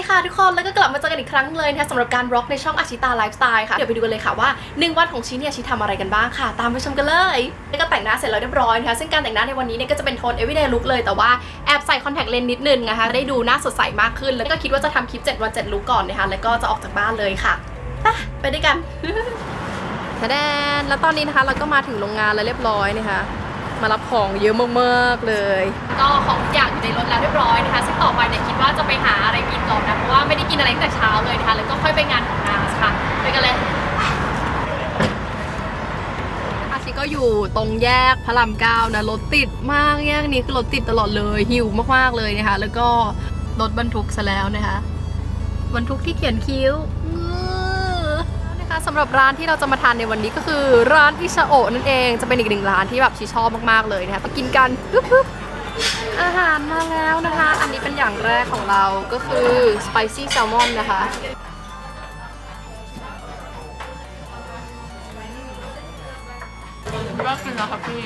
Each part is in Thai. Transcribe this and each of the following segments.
ดีค่ะทุกคนแล้วก็กลับมาเจอกันอีกครั้งเลยนะคะสำหรับการบล็อกในช่องอาชิตาไลฟ์สไตล์ค่ะ เดี๋ยวไปดูกันเลยค่ะว่า 1 วันของชีเนี่ยชีทำอะไรกันบ้างค่ะ ตามไปชมกันเลยแล้วก็แต่งหน้าเสร็จแล้วเรียบร้อยนะคะซึ่งการแต่งหน้าในวันนี้เนี่ยก็จะเป็นโทน everyday look เลยแต่ว่าแอบใส่คอนแทคเลนส์นิดนึงนะคะได้ดูหน้าสดใสมากขึ้น แล้วก็คิดว่าจะทำคลิป7วัน7ลุกก่อนนะคะแล้วก็จะออกจากบ้านเลยค่ะไปไปด้วยกันทะแดนแล้วตอนนี้นะคะเราก็มาถึงโรงงานแล้วเรียบร้อยนะคะมารับของเยอะมากๆเลย ก็ของทุกอย่างอยู่ในรถแล้วเรียบร้อยนะคะซึ่งต่อไปเนี่ยคิดว่าจะไปหา อะไรตั้งแต่เช้าเลยนะคะแล้วก็ค่อยไปงานของนาสค่ะไปกันเลยอาชิก็อยู่ตรงแยกพระรามเก้านะรถติดมากแยกนี้คือรถติดตลอดเลยหิวมากๆเลยนะคะ แล้วก็รถบรรทุกซะแล้วนะคะบรรทุกที่เขียนคิ้วนะคะสำหรับร้านที่เราจะมาทานในวันนี้ก็คือร้านอิชาโอนั่นเองจะเป็นอีกหนึ่งร้านที่แบบชีชอบมากๆเลยนะคะไปกินกันปึ๊บปึ๊บ อาหารมาแล้วนะคะ อันนี้เป็นอย่างแรกของเราก็คือ spicy salmon นะคะ ก็กินแล้วครับพี่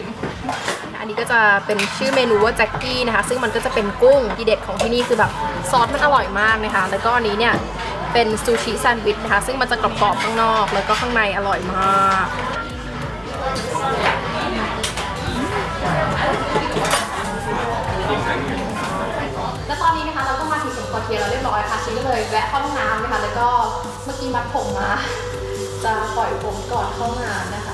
อันนี้ก็จะเป็นชื่อเมนูว่าแจ็คกี้นะคะ ซึ่งมันก็จะเป็นกุ้งที่เด็ดของที่นี่คือแบบซอสมันอร่อยมากนะคะ แล้วก็อันนี้เนี่ยเป็นซูชิแซนด์วิชนะคะ ซึ่งมันจะกรอบๆข้างนอก แล้วก็ข้างในอร่อยมาก แล้วตอนนี้นะคะเรา ก็มาถึงสมควรเทียร์เราเรียบร้อยค่ะชินก็เลยแวะเข้าห้องน้ำนะคะแล้วก็เมื่อกี้มัดผมมา จะปล่อยผมก่อนเข้างานนะคะ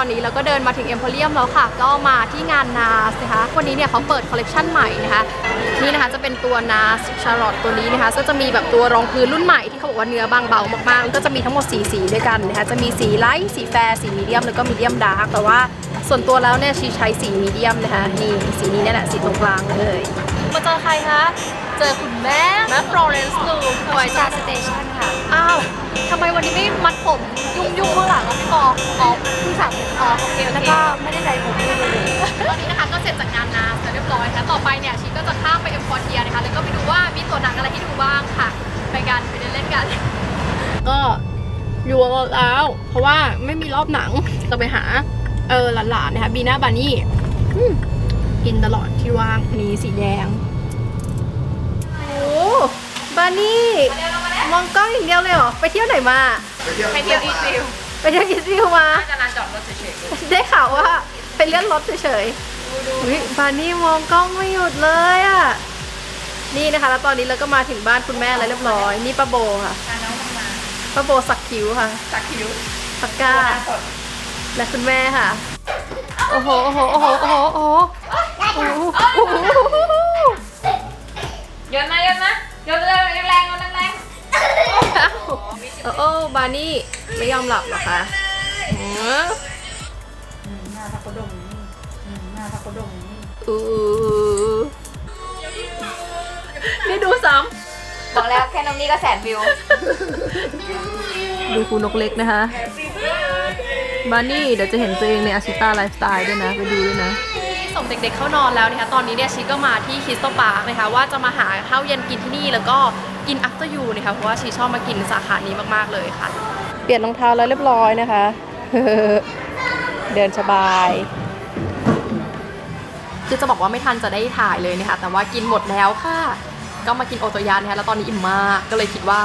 อนนี้เราก็เดินมาถึงเอ็มโพเรียมแล้วค่ะ ก็มาที่งานนาสนะคะ วันนี้เนี่ยเขาเปิดคอลเลกชันใหม่นะคะ นี่นะคะจะเป็นตัวนาสชาร์ลอตตัวนี้นะคะ ก็จะมีแบบตัวรองพื้นรุ่นใหม่ที่เขาบอกว่าเนื้อบางเบามากๆแล้วก็จะมีทั้งหมด 4 สีด้วยกันนะคะ จะมีสีไลท์สีแฟร์สีมีเดียมแล้วก็มีเดียมดาร์กแต่ว่าส่วนตัวแล้วเนี่ยชีใช้สีมีเดียมนะคะ นี่สีนี้เนี่ยแหละสีตรงกลางเลย มาเจอใครคะ เจอคุณแม่แม่ฟลอเรนซ์ลูสวยจากสเตชันค่ะ อ้าวทำไมวันนี้ไม่มัดผมยุ่งยุ่งๆข้างหลังอะพี่ปออ๋อเพิ่งสระผมอ๋อโอเคแล้วก็ไม่ได้ใดผมด้วยเลยตอนนี้นะคะก็เสร็จจากงานนาเสร็จเรียบร้อยแล้วต่อไปเนี่ยชีก็จะข้ามไปเอ็มพอร์เทียนะคะ แล้วก็ไปดูว่ามีตัวหนังอะไรที่ดูบ้างค่ะ ไปกันไปเดินเล่นกัน ก็อยู่แล้ว เพราะว่าไม่มีรอบหนังจะไปหา เออหลานๆนะคะบีน่าบานี่อืมกินตลอดที่ว่างนี้สีแดง โอ้บานี่ มองกล้องอย่างเดียวเลยเหรอ ไปเที่ยวไหนมา ไปเที่ยวอีซิลไปเที่ยวกิซิวมา น่าจะลานจอดรถเฉยได้ข่าวว่าไปเลื่อนรถเฉยๆอุ๊ยบานี่มองกล้องไม่หยุดเลยอะ นี่นะคะ แล้วตอนนี้เราก็มาถึงบ้านคุณแม่แล้วเรียบร้อย นี่ป้าโบค่ะ ๆพาน้องทำมาป้าโบสักคิ้วค่ะ สักคิ้วปักก้าหน้าสดและคุณแม่ค่ะ โอ้โห โอ้โห โอ้โห โอ้โห โอ้โหโอ้โหโยนมาโยนมาโยนเล บานี่ไม่ยอมหลับเหรอคะอืมๆหน้าทักกระดงนี่หน้าทักกระดงนี่อือนี่ดูซ้บอกแล้วแค่น้องนี่ก็แสนวิวำดูครูนกเล็กนะคะ บานี่เดี๋ยวจะเห็นตัวเองในอาชิต้าไลฟ์สไตล์ด้วยนะ ไปดูด้วยนะส่งเด็กๆเข้านอนแล้วนะคะ ตอนนี้เนี่ยชิก็มาที่คิสโตปาร์คนะคะว่าจะมาหาข้าวเย็นกินที่นี่แล้วก็ กิน after you นะคะเพราะว่าชีชอบมากินสาขานี้มากๆเลยค่ะ เปลี่ยนรองเท้าแล้วเรียบร้อยนะคะ เดินสบาย คือจะบอกว่าไม่ทันจะได้ถ่ายเลยนะคะ แต่ว่ากินหมดแล้วค่ะ ก็มากินโอโตยานนะคะแล้วตอนนี้อิ่มมากก็เลยคิดว่า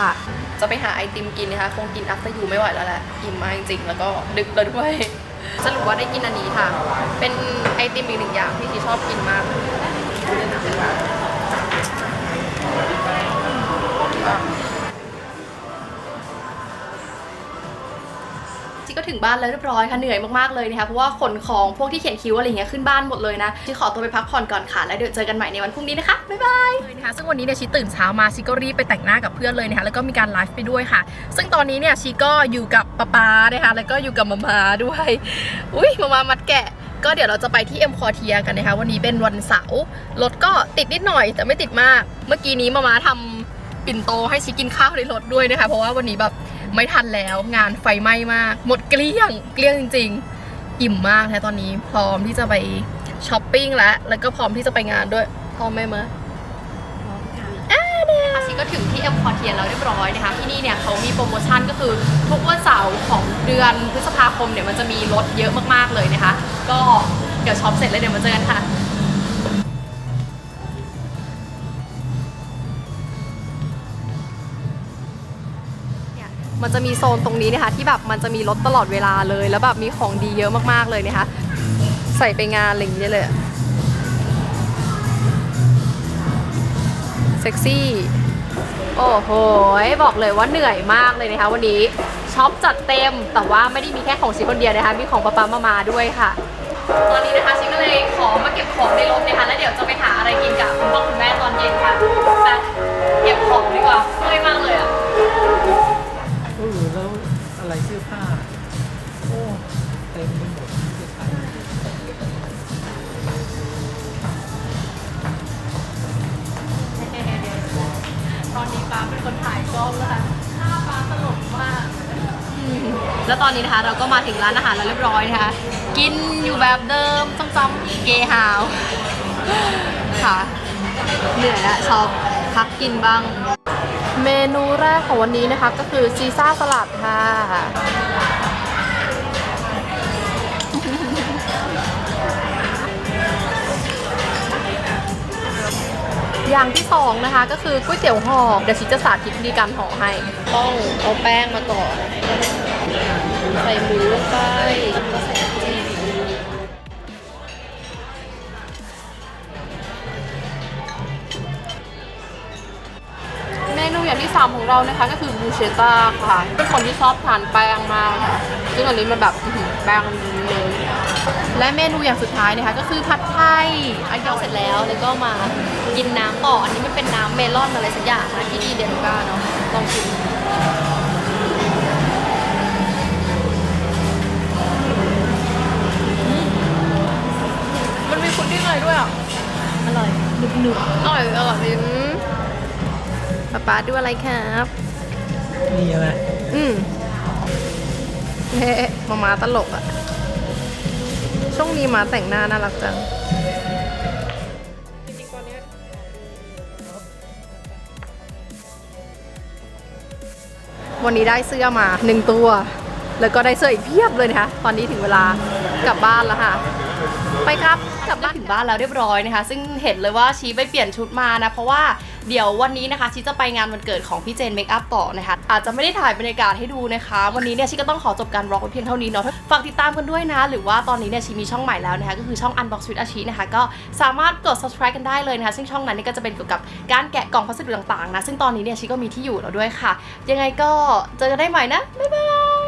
จะไปหาไอติมกินนะคะ คงกิน after you ไม่ไหวแล้วแหละอิ่มมากจริงๆแล้วก็ดึกแล้วด้วยสรุปว่าได้กินอันนี้ค่ะ เป็นไอติมอีกหนึ่งอย่างที่ชีชอบกินมาก ก็ถึงบ้านแล้วเรียบร้อยค่ะเหนื่อยมากๆเลยนะคะเพราะว่าขนของพวกที่เขียนคิ้วอะไรเงี้ยขึ้นบ้านหมดเลยนะชีขอตัวไปพักผ่อนก่อนค่ะแล้วเดี๋ยวเจอกันใหม่ในวันพรุ่งนี้นะคะบ๊ายบายเลยนะคะซึ่งวันนี้เนี่ยชีตื่นเช้ามาชีก็รีบไปแต่งหน้ากับเพื่อนเลยนะคะแล้วก็มีการไลฟ์ไปด้วยค่ะ ซึ่งตอนนี้เนี่ยชีก็อยู่กับป๊าป๊านะคะแล้วก็อยู่กับมามาด้วยอุ้ยมามามัดแกะก็เดี๋ยวเราจะไปที่เอ็มคอเทียกันนะคะ วันนี้เป็นวันเสาร์รถก็ติดนิดหน่อยแต่ไม่ติดมาก เมื่อกี้นี้มามาทำ ปิ่นโตให้ชิกินข้าวในรถด้วยนะคะ เพราะว่าวันนี้แบบไม่ทันแล้วงานไฟไหม้มาก หมดเกลี้ยงเกลี้ยงจริง ๆ อิ่มมากนะตอนนี้พร้อมที่จะไปช้อปปิ้งแล้ว แล้วก็พร้อมที่จะไปงานด้วยพร้อมไหมมะอ่าเนี่ยอาชิก็ถึงที่เอ็มคอเทียแล้วเรียบร้อยนะคะ ที่นี่เนี่ยเขามีโปรโมชั่นก็คือทุกวันเสาร์ของเดือนพฤษภาคมเนี่ยมันจะมีลดเยอะมากๆเลยนะคะ ก็เดี๋ยวช็อปเสร็จแล้วเดี๋ยวมาเจอกันค่ะ มันจะมีโซนตรงนี้นะคะ ที่แบบมันจะมีรถตลอดเวลาเลย แล้วแบบมีของดีเยอะมากๆเลยนะคะ ใส่ไปงานอะไรอย่างเงี้ยเลยเซ็กซี่โอ้โห บอกเลยว่าเหนื่อยมากเลยนะคะวันนี้ช็อปจัดเต็ม แต่ว่าไม่ได้มีแค่ของชิคนเดียวนะคะ มีของป๊าป๊ามามาด้วยค่ะ ตอนนี้นะคะชิก็เลยขอมาเก็บของในรถนะคะ แล้วเดี๋ยวจะไปหาอะไรกินกับคุณพ่อคุณแม่ตอนเย็นค่ะไปเก็บของดีกว่าเมื่อยมากเลยอะ อะไรเสื้อผ้า โอ้เต็มไปหมดเสื้อผ้าตอนนี้ป้าเป็นคนถ่ายกล้องแล้วค่ะหน้าป้าตลกมาก แล้วตอนนี้นะคะเราก็มาถึงร้านอาหารแล้วเรียบร้อยนะคะ กินอยู่แบบเดิมซ้ำๆเกฮาว ค่ะ เหนื่อยแล้วชอบพักกินบ้าง เมนูแรกของวันนี้นะคะก็คือซีซ่าสลัดค่ะ อย่างที่สองนะคะก็คือก๋วยเตี๋ยวห่อเดี๋ยวชิจะสาธิตวิธีการห่อให้ ต้องเอาแป้งมาก่อน ใส่หมู เรานะคะก็คือบูเชต้าค่ะ เป็นคนที่ชอบทานแป้งมากค่ะซึ่งอันนี้มันแบบอื้อหือแป้งเลยและเมนูอย่างสุดท้ายนะคะก็คือผัดไทยอันยองเสร็จแล้วแล้วก็มากินน้ำต่ออันนี้มันเป็นน้ำเมลอนอะไรสักอย่างนะที่ดีเดนก้าเนาะลองชิมมันมีพุดดิ้งอะไรด้วยอะอร่อยหนึบหนึบอร่อยอร่อยอืม ป๊าป๊าดูอะไรครับนี่อะไรอืมเฮ้มามาตลกอะช่วงนี้มาแต่งหน้าน่ารักจังวันนี้ได้เสื้อมาหนึ่งตัว แล้วก็ได้เสื้ออีกเพียบเลยนะคะ ตอนนี้ถึงเวลากลับบ้านแล้วค่ะ ไปครับ กลับบ้านถึงบ้านแล้วเรียบร้อยนะคะ ซึ่งเห็นเลยว่าชีไปเปลี่ยนชุดมานะ เพราะว่า เดี๋ยววันนี้นะคะชีจะไปงานวันเกิดของพี่เจนเมคอัพต่อนะคะ อาจจะไม่ได้ถ่ายบรรยากาศให้ดูนะคะ วันนี้เนี่ยชีก็ต้องขอจบการบล็อกไว้เพียงเท่านี้เนาะฝากติดตามกันด้วยนะ หรือว่าตอนนี้เนี่ยชีมีช่องใหม่แล้วนะคะก็คือช่อง Unbox with อาชีนะคะ ก็สามารถกด subscribe กันได้เลยนะคะ ซึ่งช่องนั้นเนี่ยก็จะเป็นเกี่ยวกับการแกะกล่องพัสดุต่างๆนะซึ่งตอนนี้เนี่ยชีก็มีที่อยู่แล้วด้วยค่ะ ยังไงก็เจอกันได้ใหม่นะบ๊ายบาย